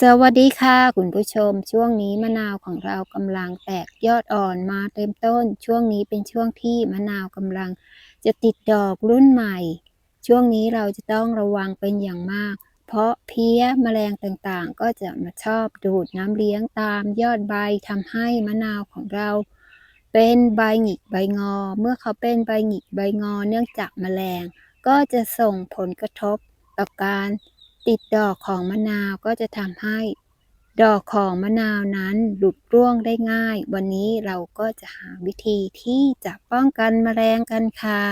สวัสดีค่ะ คุณผู้ชม ช่วงนี้มะนาวของเรากำลังแตกยอดอ่อนมาเต็มต้น ช่วงนี้เป็นช่วงที่มะนาวกำลังจะติดดอกรุ่นใหม่ ช่วงนี้เราจะต้องระวังเป็นอย่างมาก เพราะเพี้ยแมลงต่างๆ ก็จะมาชอบดูดน้ำเลี้ยงตามยอดใบทำให้มะนาวของเรา เป็นใบหงิกใบงอ เมื่อเขาเป็นใบหงิกใบงอเนื่องจากแมลง ก็จะส่งผลกระทบต่อการ ติดดอกของมะนาวก็จะทำให้ ดอกของมะนาวนั้นหลุดร่วงได้ง่าย วันนี้เราก็จะหาวิธีที่จะป้องกันแมลงกันค่ะ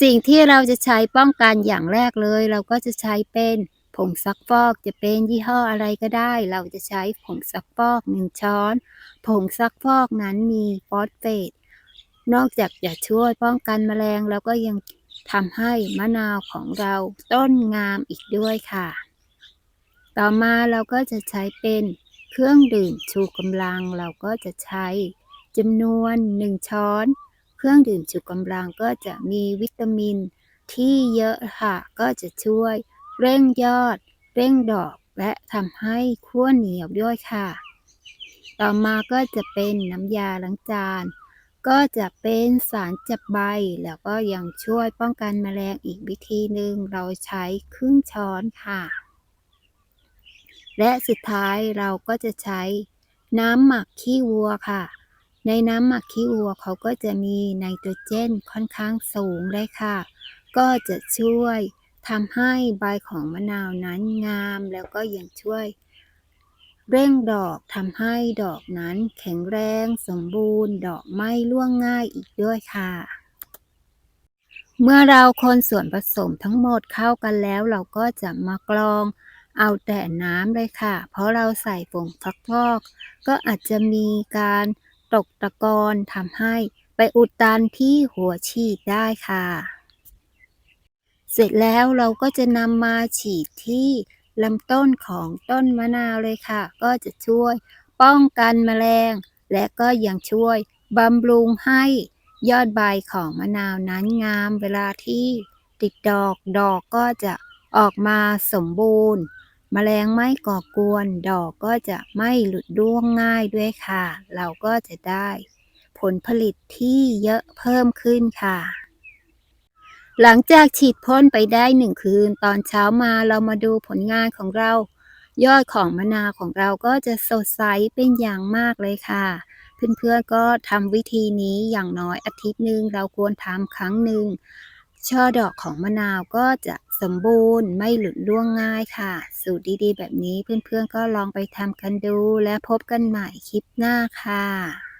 สิ่งที่เราจะใช้ป้องกันอย่างแรกเลย เราก็จะใช้เป็นผงซักฟอกจะเป็นยี่ห้ออะไรก็ได้ เราจะใช้ผงซักฟอกหนึ่งช้อน ผงซักฟอกนั้นมีฟอสเฟต นอกจากจะช่วยป้องกันแมลงแล้วก็ยัง ทำให้มะนาวของเราต้นงามอีกด้วยค่ะ ต่อมาเราก็จะใช้เป็นเครื่องดื่มชูกำลังเราก็จะใช้จำนวน 1 ช้อน เครื่องดื่มชูกำลังก็จะมีวิตามินที่เยอะค่ะ ก็จะช่วยเร่งยอด เร่งดอกและทำให้ขั้วเหนียวด้วยค่ะ ต่อมาก็จะเป็นน้ำยาล้างจาน ก็จะเป็นสารจับใบ แล้วก็ยังช่วยป้องกันแมลงอีกวิธีหนึ่งเราใช้ครึ่งช้อนค่ะ และสุดท้ายเราก็จะใช้น้ำหมักขี้วัวค่ะ ในน้ำหมักขี้วัวเขาก็จะมีไนโตรเจนค่อนข้างสูงเลยค่ะ ก็จะช่วยทำให้ใบของมะนาวนั้นงาม แล้วก็ยังช่วย เร่งดอกทำให้ดอกนั้นแข็งแรงสมบูรณ์ ดอกไม่ร่วงง่ายอีกด้วยค่ะ เมื่อเราคนส่วนผสมทั้งหมดเข้ากันแล้ว เราก็จะมากรอง เอาแต่น้ำเลยค่ะ เพราะเราใส่ผงฟักทอกก็อาจจะมีการตกตะกอนทำให้ไปอุดตันที่หัวฉีดได้ค่ะ เสร็จแล้วเราก็จะนำมาฉีดที่ ลำต้นของต้นมะนาวเลยค่ะ ก็จะช่วย ป้องกันแมลง และก็ยังช่วยบำรุงให้ยอดใบของมะนาวนั้นงามเวลาที่ติดดอกดอกก็จะออกมาสมบูรณ์ แมลงไม่ก่อกวน ดอกก็จะไม่หลุดร่วงง่ายด้วยค่ะ เราก็จะได้ ผลผลิตที่เยอะเพิ่มขึ้นค่ะ หลังจากฉีดพ่นไปได้หนึ่งคืน ตอนเช้ามาเรามาดูผลงานของเรา ยอดของมะนาวของเราก็จะสดใสเป็นอย่างมากเลยค่ะ เพื่อนๆก็ทำวิธีนี้อย่างน้อยอาทิตย์หนึ่งเราควรทำครั้งหนึ่งช่อดอกของมะนาวก็จะสมบูรณ์ไม่หลุดร่วงง่ายค่ะ สูตรดีๆ แบบนี้เพื่อนๆก็ลองไปทำกันดูและพบกันใหม่คลิปหน้าค่ะ